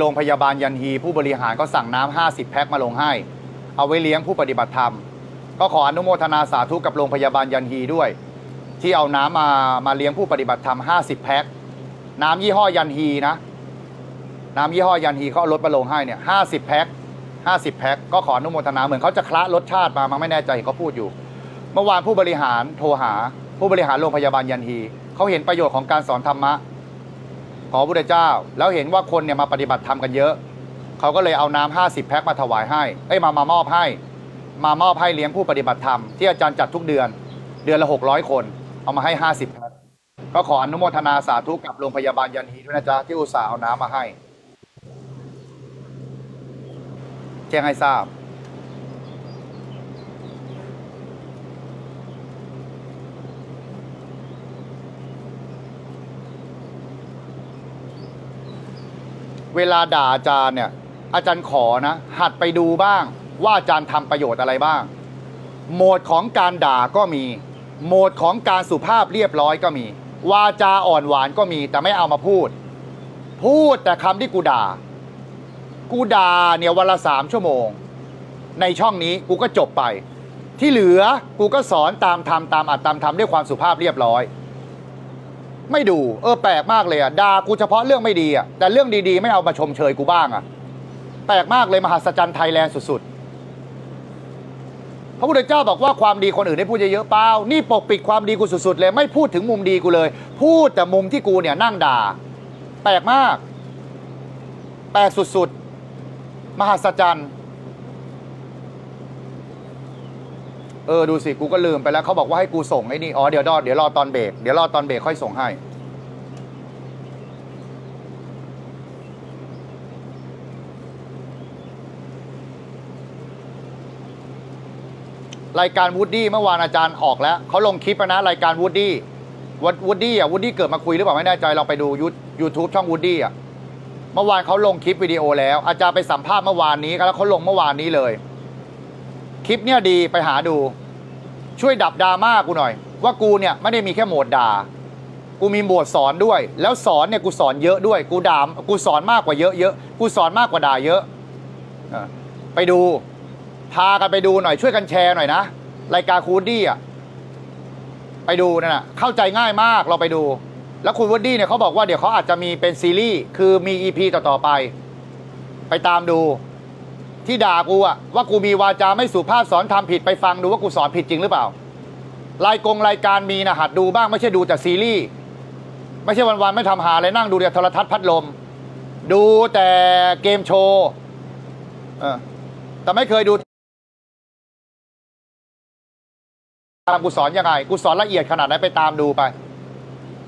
โรงพยาบาลยันฮีผู้บริหารก็สั่งน้ำ50 แพ็คมาลงให้ เอาไว้เลี้ยงผู้ปฏิบัติธรรม ก็ขออนุโมทนาสาธุกับโรงพยาบาลยันฮีด้วย ที่เอาน้ำมามาเลี้ยงผู้ปฏิบัติธรรม 50 แพ็คน้ำยี่ห้อยันฮีนะ น้ำยี่ห้อยันฮีเขาเอารถมาลงให้เนี่ย50แพ็ค50แพ็คก็ขออนุโมทนาเหมือนเขาจะคละรสชาติมามันไม่แน่ใจเห็นเขาพูดอยู่ เมื่อวานผู้บริหารโทรหาผู้บริหารโรงพยาบาลยันฮีเขาเห็นประโยชน์ของการสอนธรรมะ ของพระเจ้า แล้วเห็นว่าคนเนี่ยมาปฏิบัติธรรมกันเยอะ เขาก็เลยเอาน้ำ50แพ็คมาถวายให้เอ้ยมามามอบให้ มามอบให้เลี้ยงผู้ปฏิบัติธรรมที่อาจารย์จัดทุกเดือน เดือนละ600คน เอามาให้50แพ็คก็ขออนุโมทนาสาธุกับโรงพยาบาลยันฮีด้วยนะจ๊ะที่อุตส่าห์เอาน้ำมาให้ แจ้งให้ทราบ เวลาด่าอาจารย์เนี่ย อาจารย์ขอนะ หัดไปดูบ้าง ว่าอาจารย์ทำประโยชน์อะไรบ้าง โหมดของการด่าก็มี โหมดของการสุภาพเรียบร้อยก็มี วาจาอ่อนหวานก็มี แต่ไม่เอามาพูด พูดแต่คำที่กูด่า กูด่าเนี่ยวันละสามชั่วโมง ในช่องนี้กูก็จบไป ที่เหลือกูก็สอนตามทำตามอัดตามทำด้วยความสุภาพเรียบร้อย ไม่ดูเออแปลกมากเลยอะด่ากูเฉพาะเรื่องไม่ดีอะแต่เรื่องดีๆ ไม่เอามาชมเชยกูบ้างอะ แปลกมากเลยมหัศจรรย์ไทยแลนด์สุดๆ พระพุทธเจ้าบอกว่าความดีคนอื่นได้พูดเยอะๆเปล่านี่ปกปิดความดีกูสุดๆ เลย ไม่พูดถึงมุมดีกูเลย พูดแต่มุมที่กูเนี่ยนั่งด่า แปลกมาก แปลกสุดๆ มหัศจรรย์ เออดูสิกูก็ลืมไปแล้วเขาบอกว่าให้กูส่งไอ้นี่อ๋อเดี๋ยวรอเดี๋ยวรอตอนเบรกเดี๋ยวรอตอนเบรกค่อยส่งให้ รายการวูดดี้เมื่อวานอาจารย์ออกแล้วเขาลงคลิปแล้วนะ รายการวูดดี้วูดดี้อะวูดดี้เกิดมาคุยหรือเปล่าไม่แน่ใจลองไปดูยูทูบช่องวูดดี้อะเมื่อวานเขาลงคลิปวิดีโอแล้ว อาจารย์ไปสัมภาษณ์เมื่อวานนี้แล้วเขาลงเมื่อวานนี้เลย คลิปเนี่ยดีไปหาดู ช่วยดับดราม่ากูหน่อย ว่ากูเนี่ยไม่ได้มีแค่โหมดด่า กูมีโหมดสอนด้วย แล้วสอนเนี่ยกูสอนเยอะด้วย กูด่ากูสอนมากกว่าเยอะเยอะกูสอนมากกว่าด่าเยอะอไปดู พากันไปดูหน่อยช่วยกันแชร์หน่อยนะรายการคูดดี้อะไปดูนั่นน่ะเข้าใจง่ายมากเราไปดู แล้วคุณวูดดี้เนี่ยเขาบอกว่าเดี๋ยวเขาอาจจะมีเป็นซีรีส์คือมีอีพีต่อๆไป ไปตามดู ที่ด่ากูอะว่ากูมีวาจาไม่สุภาพสอนทำผิดไปฟังดูว่ากูสอนผิดจริงหรือเปล่ารายกงรายการมีนะหัดดูบ้างไม่ใช่ดูแต่ซีรีส์ไม่ใช่วันๆไม่ทำหาอะไรนั่งดูแต่โทรทัศน์พัดลม ดูแต่เกมโชว์แต่ไม่เคยดูตามกูสอนยังไงกูสอนละเอียดขนาดไหนไปตามดูไป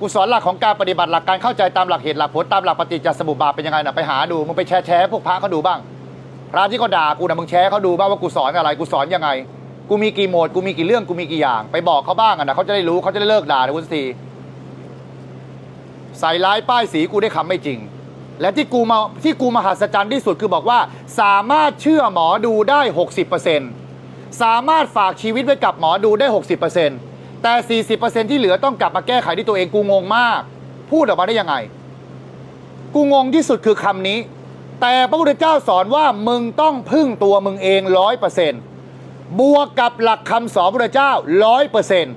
กูสอนหลักของการปฏิบัติหลักการเข้าใจตามหลักเหตุหลักผลตามหลักปฏิจจสมุปบาทเป็นยังไงนะไปหาดูมึงไปแชร์แชร์พวกพระเขาดูบ้าง พระที่เขาด่ากูนะมึงแชร์เขาดูบ้างว่ากูสอนอะไรกูสอนยังไง กูมีกี่โหมดกูมีกี่เรื่องกูมีกี่อย่าง ไปบอกเขาบ้างอะนะเขาจะได้รู้เขาจะได้เลิกด่าในวันทีใส่ร้ายป้ายสีกูได้คำไม่จริง และที่กูมาที่กูมหัศจรรย์ที่สุดคือบอกว่า สามารถเชื่อหมอดูได้ 60%สามารถฝากชีวิตไว้กับหมอดูได้ 60%แต่ 40%ที่เหลือต้องกลับมาแก้ไขที่ตัวเองกูงงมาก พูดออกมาได้ยังไง กูงงที่สุดคือคำนี้ แต่พระพุทธเจ้าสอนว่ามึงต้องพึ่งตัวมึงเองร้อยเปอร์เซ็นต์บวกกับหลักคำสอนพระพุทธเจ้าร้อยเปอร์เซ็นต์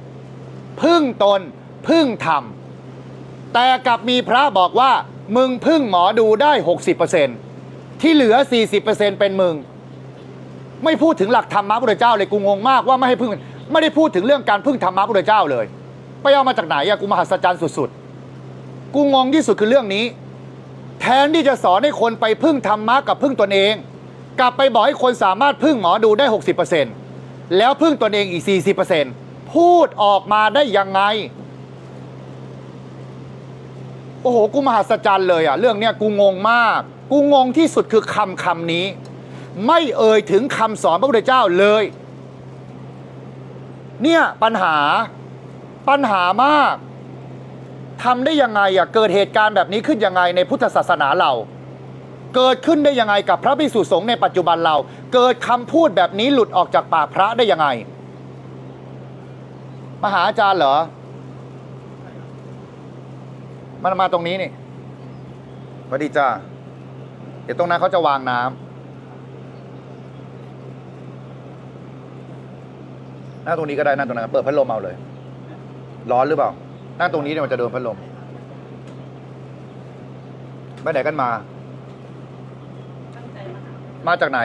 พึ่งตนพึ่งธรรมแต่กลับมีพระบอกว่า มึงพึ่งหมอดูได้ 60%ที่เหลือ 40%เป็นมึง ไม่พูดถึงหลักธรรมะพระพุทธเจ้าเลยกูงงมากว่าไม่ให้พึ่ง ไม่ได้พูดถึงเรื่องการพึ่งธรรมะพระพุทธเจ้าเลย ไปเอามาจากไหนอะกูมหัศจรรย์สุดๆ กูงงที่สุดคือเรื่องนี้ แทนที่จะสอนให้คนไปพึ่งธรรมะกับพึ่งตนเอง กลับไปบอกให้คนสามารถพึ่งหมอดูได้ 60%แล้วพึ่งตนเองอีก 40%พูดออกมาได้ยังไง โอ้โห กูมหัศจรรย์เลยอะเรื่องเนี้ยกูงงมาก กูงงที่สุดคือคำคำนี้ ไม่เอ่ยถึงคำสอนพระพุทธเจ้าเลย เนี่ยปัญหาปัญหามาก ทำได้ยังไงอะเกิดเหตุการณ์แบบนี้ขึ้นยังไงในพุทธศาสนาเรา เกิดขึ้นได้ยังไงกับพระภิกษุสงฆ์ในปัจจุบันเรา เกิดคำพูดแบบนี้หลุดออกจากปากพระได้ยังไง มหาอาจารย์เหรอ มันมาตรงนี้นี่สวัสดีจ้าเดี๋ยวตรงนั้นเขาจะวางน้ำนั่งตรงนี้ก็ได้นั่งตรงนั้นเปิดพัดลมเอาเลย ร้อนหรือเปล่า นั่งตรงนี้เนี่ยมันจะโดนพัดลมไปไหนกันมาตั้งใจมาหามาจากไหน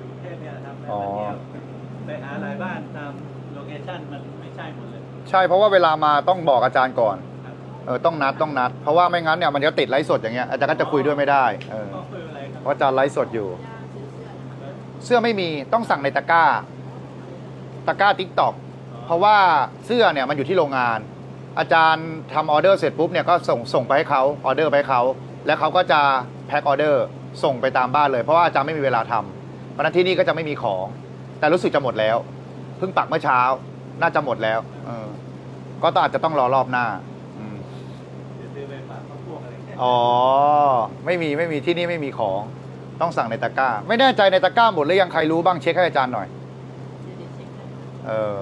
กรุงเทพเนี่ยนะครับอ๋อ ไปหาหลายบ้านตามโลเคชั่นมันไม่ใช่หมดเลย ใช่เพราะว่าเวลามาต้องบอกอาจารย์ก่อนครับเออต้องนัดต้องนัด เพราะว่าไม่งั้นเนี่ยมันจะติดไลฟ์สดอย่างเงี้ยอาจารย์ก็จะคุยด้วยไม่ได้เออก็คืออะไรครับเพราะอาจารย์ไลฟ์สดอยู่ย่าซื้อเสื้อนะคะเสื้อไม่มีต้องสั่งในตะกร้า ตะกร้าทิกตอกเพราะว่าเสื้อเนี่ยมันอยู่ที่โรงงาน อาจารย์ทำออเดอร์เสร็จปุ๊บเนี่ยก็ส่งส่งไปให้เขาออเดอร์ไปให้เขาแล้วเขาก็จะแพ็คออเดอร์ส่งไปตามบ้านเลยเพราะว่าอาจารย์ไม่มีเวลาทำเพราะฉะนั้นที่นี่ก็จะไม่มีของ แต่รู้สึกจะหมดแล้วเพิ่งปักเมื่อเช้า น่าจะหมดแล้วเออก็ต้องอาจจะต้องรอรอบหน้าอืมเดี๋ยวซื้อไปฝากครอบครัวอะไรเงี้ยอ๋อไม่มีไม่มีที่นี่ไม่มีของ ต้องสั่งในตะกร้า ไม่แน่ใจในตะกร้าหมดหรือยังใครรู้บ้างเช็คให้อาจารย์หน่อยเดี๋ยวเดี๋ยวเช็คให้เออ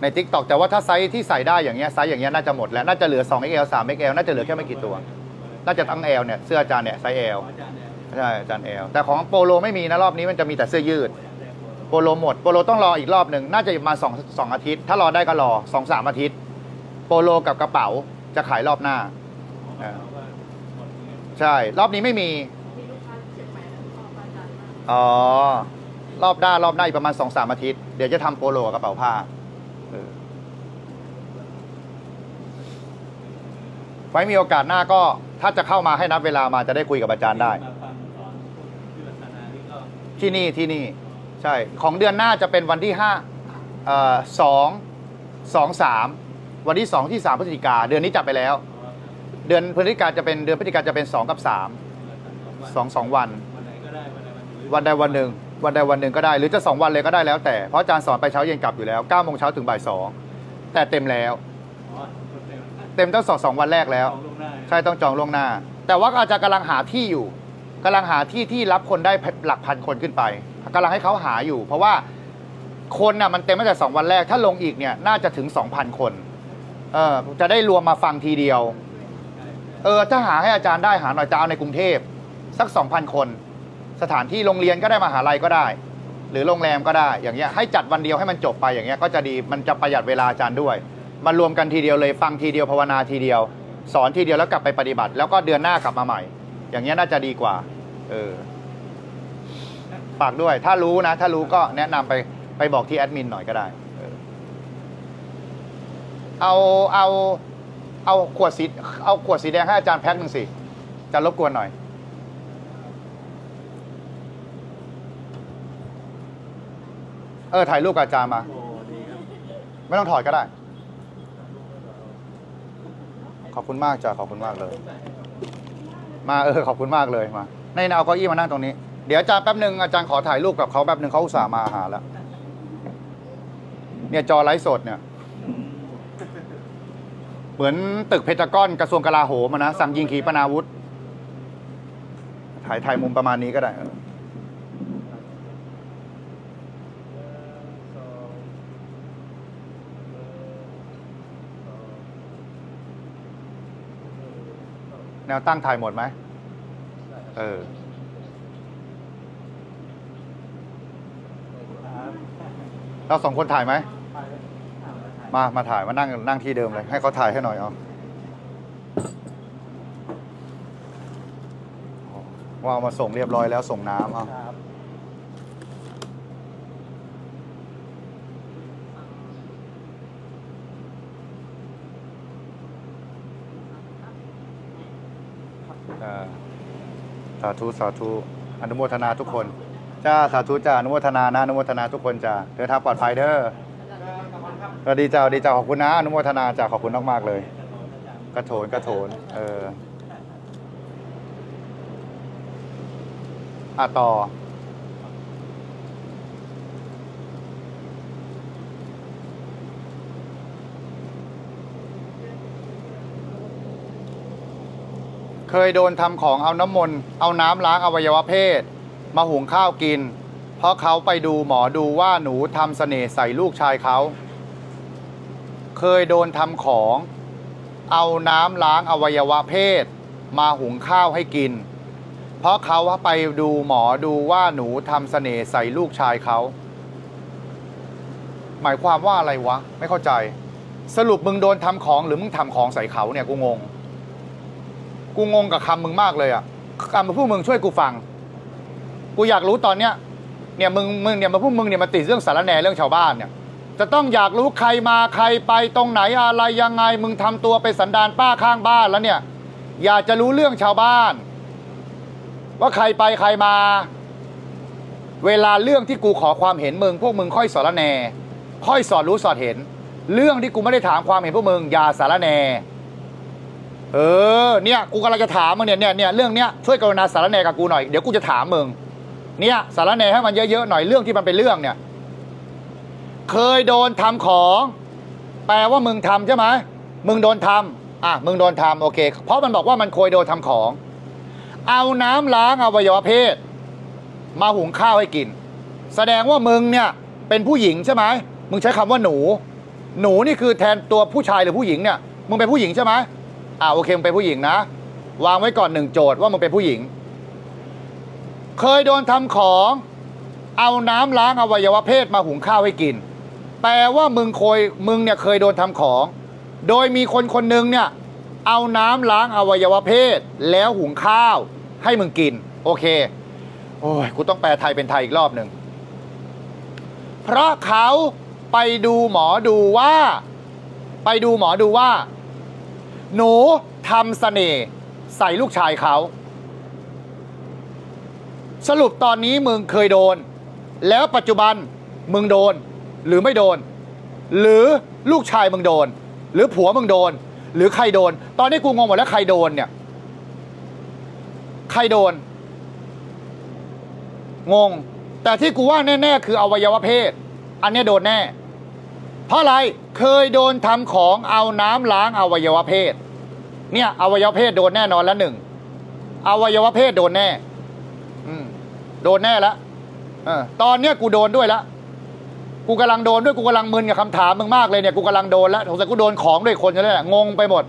ใน t ิ k t o k แต่ว่าถ้าไซส์ที่ใส่ได้อย่างเงี้ยไซส์อย่างเงี้ยน่าจะหมดแล้ว น่าจะเหลือ 2XL 3XL น่าจะเหลือแค่ไม่กี่ตัว น่าจะทั้ง L เนี่ยเสื้ออาจารย์เนี่ยไซส์ L อาจารย์เนี่ยใช่อาจารย์ L แต่ของโปโลไม่มีนะรอบนี้มันจะมีแต่เสื้อยืดโปโลหมดโปโลต้องรออีกรอบหนึ่งน่าจะมาณสองสองอาทิตย์ ถ้ารอได้ก็รอสองสามอาทิตย์โปโลกับกระเป๋าจะขายรอบหน้าใช่รอบนี้ไม่มีอ๋อรอบหน้ารอบหน้าอีกประมาณสองสามอาทิตย์เดี๋ยวจะทำโปโลกับกระเป๋าผ้าเออ ไว้มีโอกาสหน้าก็ถ้าจะเข้ามาให้นับเวลามาจะได้คุยกับอาจารย์ได้ มาฟังสอนที่วัฒนานี่ก็ที่นี่ที่นี่ ใช่ ของเดือนหน้าจะเป็นวันที่ห้าเอ่อสองสองสามวันที่สองที่สามพฤศจิกาเดือนนี้จับไปแล้ว เดือนพฤศจิกาจะเป็นเดือนพฤศจิกาจะเป็นสองกับสามสองสองวัน วันไหนก็ได้วันไหนวันหนึ่งวันใดวันหนึ่ง วันใดวันหนึ่งก็ได้ หรือจะสองวันเลยก็ได้แล้วแต่เพราะอาจารย์สอนไปเช้าเย็นกลับอยู่แล้ว9ก้าโมงเช้าถึงบ่ายสองแต่เต็มแล้ว ต็มเต็มตั้งสองสองวันแรกแล้วของลงหน้าใช่ต้องจองล่วงหน้า แต่ว่าอาจารย์กำลังหาที่อยู่กำลังหาที่ที่รับคนได้หลักพันคนขึ้นไปกำลังให้เขาหาอยู่ เพราะว่าคนน่ะมันเต็มตั้งแต่สองวันแรก ถ้าลงอีกเนี่ยน่าจะถึง 2,000 คนเออจะได้รวมมาฟังทีเดียว เออถ้าหาให้อาจารย์ได้หาหน่อยจะเอาในกรุงเทพสัก 2,000 คน สถานที่โรงเรียนก็ได้มหาลัยก็ได้ หรือโรงแรมก็ได้อย่างเงี้ยให้จัดวันเดียวให้มันจบไปอย่างเงี้ยก็จะดีมันจะประหยัดเวลาอาจารย์ด้วย มารวมกันทีเดียวเลยฟังทีเดียวภาวนาทีเดียว สอนทีเดียวแล้วกลับไปปฏิบัติ แล้วก็เดือนหน้ากลับมาใหม่ อย่างเงี้ยน่าจะดีกว่า เออฝากด้วย ถ้ารู้นะ ถ้ารู้ก็แนะนำไปไปบอกที่แอดมินหน่อยก็ได้ เอาเอาเอาขวดสีเอาขวดสีแดงให้อาจารย์แพ็คหนึ่งสิจะรบกวนหน่อยเออถ่ายรูปกับอาจารย์มา ไม่ต้องถอดก็ได้ ขอบคุณมากจ้ะขอบคุณมากเลย มาเออขอบคุณมากเลยมาในนเอาเก้าอี้มานั่งตรงนี้ เดี๋ยวอาจารย์แป๊บหนึ่งอาจารย์ขอถ่ายรูปกับเขาแป๊บหนึ่งเขาอุตส่าห์มาหาแล้วเนี่ยจอไลฟ์สดเนี่ย เหมือนตึกเพชรกอนกระทรวงกลาโหมอะนะสั่งยิงขีปนาวุธ ถ่ายถ่ายมุมประมาณนี้ก็ได้ แนวตั้งถ่ายหมดไหมเออครับเราสองคนถ่ายไหม มา มาถ่ายมานั่งนั่งที่เดิมเลย ให้เขาถ่ายให้หน่อยเอาว่าเอามาส่งเรียบร้อยแล้วส่งน้ำเอา ครับ เออ สาธุสาธุอนุโมทนาทุกคนจ้าสาธุจ้าอนุโมทนานะอนุโมทนาทุกคนจ้าเดินทางปลอดภัยเด้อสวัสดีจ้าดีจ้าขอบคุณนะอนุโมทนาจ้าขอบคุณมากๆเลย กระโถนกระโถนเอออะต่อ เคยโดนทำของเอาน้ำมนต์เอาน้ำล้างอวัยวะเพศ มาหุงข้าวกิน เพราะเขาไปดูหมอดูว่าหนูทำเสน่ห์ใส่ลูกชายเขา เคยโดนทำของ เอาน้ำล้างอวัยวะเพศ มาหุงข้าวให้กิน เพราะเขาว่าไปดูหมอดูว่าหนูทำเสน่ห์ใส่ลูกชายเขา หมายความว่าอะไรวะ ไม่เข้าใจ สรุปมึงโดนทำของหรือมึงทำของใส่เขาเนี่ยกูงง กูงงกับคำมึงมากเลยอะคำมาพูดมึงช่วยกูฟัง กูอยากรู้ตอนเนี้ย เนี่ยมึงมึงเนี่ยมาพูดมึงเนี่ยมาติดเรื่องสารแหน่เรื่องชาวบ้านเนี่ย จะต้องอยากรู้ใครมาใครไปตรงไหนอะไรยังไง มึงทำตัวเป็นสันดานป้าข้างบ้านแล้วเนี่ย อยากจะรู้เรื่องชาวบ้าน ว่าใครไปใครมา เวลาเรื่องที่กูขอความเห็นมึงพวกมึงค่อยสารแหนค่อยสอดรู้สอดเห็น เรื่องที่กูไม่ได้ถามความเห็นพวกมึงอย่าสารแหน เออเนี่ยกูกำลังจะถามมึงเนี่ยเนี่ยเนี่ยเรื่องเนี้ยช่วยกรุณาสารแหนกับกูหน่อยเดี๋ยวกูจะถามมึงเนี่ยสารแหนให้มันเยอะๆหน่อยเรื่องที่มันเป็นเรื่องเนี่ย เคยโดนทำของ แปลว่ามึงทำใช่ไหมมึงโดนทำอะมึงโดนทำโอเค เพราะมันบอกว่ามันเคยโดนทำของ เอาน้ำล้างอวัยวะเพศ มาหุงข้าวให้กิน แสดงว่ามึงเนี่ยเป็นผู้หญิงใช่ไหมมึงใช้คำว่าหนู หนูนี่คือแทนตัวผู้ชายหรือผู้หญิงเนี่ยมึงเป็นผู้หญิงใช่ไหม อ่าโอเคมึงเป็นผู้หญิงนะ วางไว้ก่อนหนึ่งโจทย์ว่ามึงเป็นผู้หญิง เคยโดนทำของ เอาน้ำล้างอวัยวะเพศมาหุงข้าวให้กิน แปลว่ามึงเคยมึงเนี่ยเคยโดนทำของ โดยมีคนคนหนึ่งเนี่ยเอาน้ำล้างอวัยวะเพศ แล้วหุงข้าวให้มึงกิน โอเค โอ้ยกูต้องแปลไทยเป็นไทยอีกรอบหนึ่งเพราะเขาไปดูหมอดูว่า ไปดูหมอดูว่า หนูทำเสน่ห์ใส่ลูกชายเขา สรุปตอนนี้มึงเคยโดน แล้วปัจจุบันมึงโดน หรือไม่โดน หรือลูกชายมึงโดน หรือผัวมึงโดน หรือใครโดน ตอนนี้กูงงหมดแล้วใครโดนเนี่ย ใครโดน งง แต่ที่กูว่าแน่ ๆ คืออวัยวะเพศ อันนี้โดนแน่ เพราะอะไรเคยโดนทำของเอาน้ำล้างอวัยวะเพศ เนี่ยอวัยวะเพศโดนแน่นอนแล้วหนึ่งอวัยวะเพศโดนแน่ อืมโดนแน่แล้วอตอนเนี้ยกูโดนด้วยล้วกูกำลังโดนด้วยกูกำลังมึนกับคำถามมึงมากเลยเนี่ยกูกำลังโดนแล้วสงสัยกูโดนของด้วยคนจะได้งงไปหมด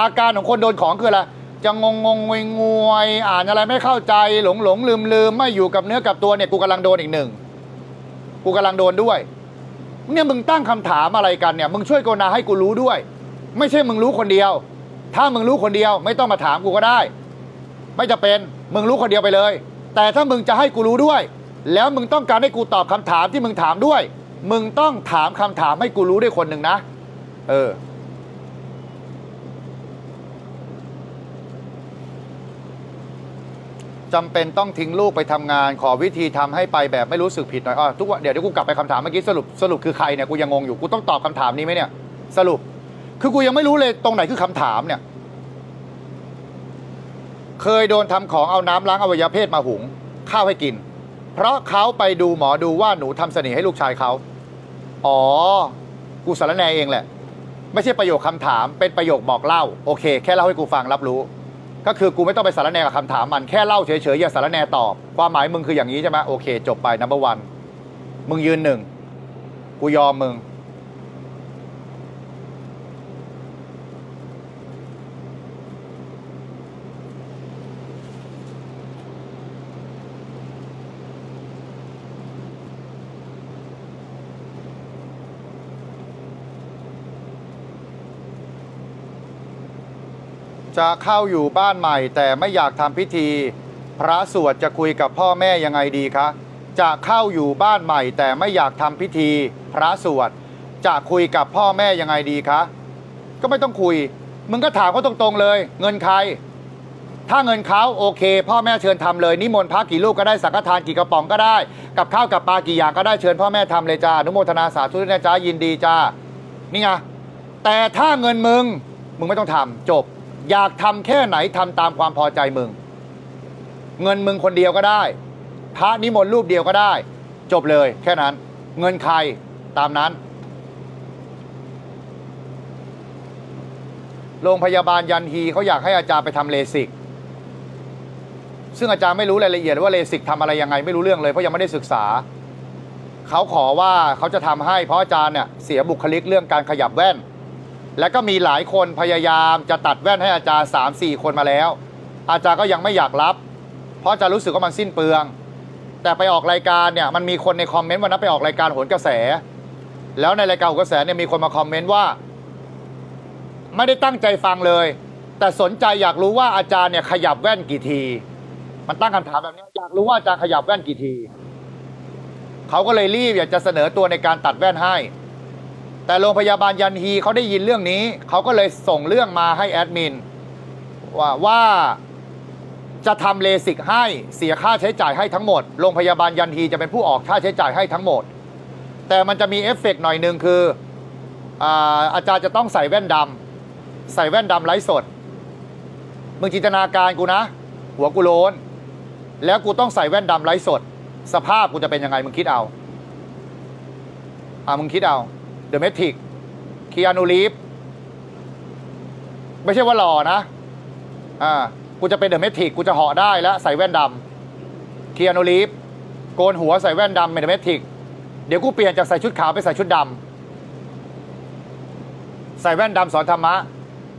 อาการของคนโดนของคืออะไรจะงงงงงวยงวยอ่านอะไรไม่เข้าใจหลงหลงลืมลืมไม่อยู่กับเนื้อกับตัวเนี่ยกูกำลังโดนอีกหนึ่งกูกำลังโดนด้วย เนี่ยมึงตั้งคำถามอะไรกันเนี่ยมึงช่วยกรุณาให้กูรู้ด้วย ไม่ใช่มึงรู้คนเดียว ถ้ามึงรู้คนเดียว ไม่ต้องมาถามกูก็ได้ ไม่จะเป็นมึงรู้คนเดียวไปเลย แต่ถ้ามึงจะให้กูรู้ด้วย แล้วมึงต้องการให้กูตอบคำถามที่มึงถามด้วย มึงต้องถามคำถามให้กูรู้ด้วยคนหนึ่งนะ เออ จำเป็นต้องทิ้งลูกไปทำงาน ขอวิธีทำให้ไปแบบไม่รู้สึกผิดหน่อยอ๋อทุกวันเดี๋ยวเดี๋ยวกูกลับไปคำถามเมื่อกี้สรุปสรุปคือใครเนี่ยกูยังงงอยู่กูต้องตอบคำถามนี้ไหมเนี่ยสรุป คือกูยังไม่รู้เลยตรงไหนคือคำถามเนี่ย เคยโดนทำของเอาน้ำล้างอวัยวะเพศมาหุง ข้าวให้กิน เพราะเขาไปดูหมอดูว่าหนูทำเสน่ห์ให้ลูกชายเขาอ๋อ กูสารแหนเองแหละ ไม่ใช่ประโยคคำถามเป็นประโยคบอกเล่า โอเค แค่เล่าให้กูฟังรับรู้ ก็คือกูไม่ต้องไปสารแนกับคำถามมันแค่เล่าเฉยๆอย่าสารแนตอบ ความหมายมึงคืออย่างนี้ใช่ไหมโอเค จบไปนัมเบอร์วันมึงยืนหนึ่งกูยอมมึง จะเข้าอยู่บ้านใหม่ แต่ไม่อยากทำพิธี พระสวดจะคุยกับพ่อแม่ยังไงดีคะ จะเข้าอยู่บ้านใหม่ แต่ไม่อยากทำพิธี พระสวดจะคุยกับพ่อแม่ยังไงดีคะ ก็ไม่ต้องคุย มึงก็ถามเขาตรงๆเลย เงินใคร ถ้าเงินเขาโอเค พ่อแม่เชิญทำเลย นิมนต์พระกี่ลูกก็ได้สังฆทานกี่กระป๋องก็ได้ กับข้าวกับปลากี่อย่างก็ได้เชิญพ่อแม่ทำเลยจ้าอนุโมทนาสาธุนะจ้ายินดีจ้านี่ไงแต่ถ้าเงินมึง มึงไม่ต้องทำจบ อยากทำแค่ไหนทำตามความพอใจมึง เงินมึงคนเดียวก็ได้ พระนิมนต์รูปเดียวก็ได้ จบเลยแค่นั้น เงินใครตามนั้น โรงพยาบาลยันฮีเขาอยากให้อาจารย์ไปทำเลสิก ซึ่งอาจารย์ไม่รู้รายละเอียดว่าเลสิกทำอะไรยังไงไม่รู้เรื่องเลยเพราะยังไม่ได้ศึกษาเขาขอว่าเขาจะทำให้เพราะอาจารย์เนี่ยเสียบุคลิกเรื่องการขยับแว่น และก็มีหลายคนพยายามจะตัดแว่นให้อาจารย์ 3 4 คนมาแล้ว อาจารย์ก็ยังไม่อยากรับ เพราะจะรู้สึกว่ามันสิ้นเปลือง แต่ไปออกรายการเนี่ยมันมีคนในคอมเมนต์วันนั้นไปออกรายการโหนกระแส แล้วในรายการโหนกระแสเนี่ยมีคนมาคอมเมนต์ว่า ไม่ได้ตั้งใจฟังเลย แต่สนใจอยากรู้ว่าอาจารย์เนี่ยขยับแว่นกี่ที มันตั้งคำถามแบบนี้อยากรู้ว่าอาจารย์ขยับแว่นกี่ทีเขาก็เลยรีบอยากจะเสนอตัวในการตัดแว่นให้ แต่โรงพยาบาลยันฮีเขาได้ยินเรื่องนี้ เขาก็เลยส่งเรื่องมาให้แอดมินว่าว่าจะทำเลสิกให้เสียค่าใช้จ่ายให้ทั้งหมด โรงพยาบาลยันฮีจะเป็นผู้ออกค่าใช้จ่ายให้ทั้งหมด แต่มันจะมีเอฟเฟกต์หน่อยหนึ่งคืออาอาจารย์จะต้องใส่แว่นดำใส่แว่นดำไร้สด มึงจินตนาการกูนะ หัวกูโลน แล้วกูต้องใส่แว่นดำไร้สด สภาพกูจะเป็นยังไงมึงคิดเอา อ่ามึงคิดเอา เดอะเมทิกคีอานูรีฟไม่ใช่ว่าหล่อนะ อ่า กูจะเป็นเดอะเมทิกกูจะเหาะได้แล้วใส่แว่นดำคีอานูรีฟโกนหัวใส่แว่นดำเป็นเดอะเมทิกเดี๋ยวกูเปลี่ยนจากใส่ชุดขาวไปใส่ชุดดำใส่แว่นดำสอนธรรมะ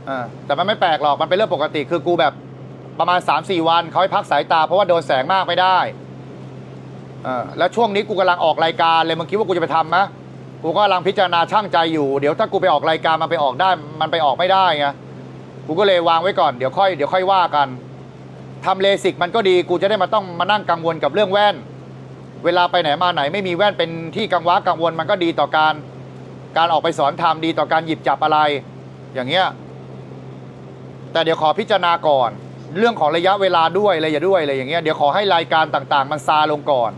อ่าแต่มันไม่แปลกหรอกมันเป็นเรื่องปกติคือกูแบบประมาณ 3-4 วันเขาให้พักสายตาเพราะว่าโดนแสงมากไม่ได้อ่าแล้วช่วงนี้กูกำลังออกรายการเลยมึงคิดว่ากูจะไปทำไหม กูก็กำลังพิจารณาช่างใจอยู่ เดี๋ยวถ้ากูไปออกรายการมันไปออกได้ มันไปออกไม่ได้ไง กูก็เลยวางไว้ก่อน เดี๋ยวค่อย เดี๋ยวค่อยว่ากันทำเลสิกมันก็ดี กูจะได้มาต้องมานั่งกังวลกับเรื่องแว่น เวลาไปไหนมาไหนไม่มีแว่นเป็นที่กังวะกังวลมันก็ดีต่อการ การออกไปสอนทำดีต่อการหยิบจับอะไร อย่างเงี้ย แต่เดี๋ยวขอพิจารณาก่อน เรื่องของระยะเวลาด้วยอะไรอย่าด้วยอะไรอย่างเงี้ย เดี๋ยวขอให้รายการต่าง ๆ มันซาลงก่อน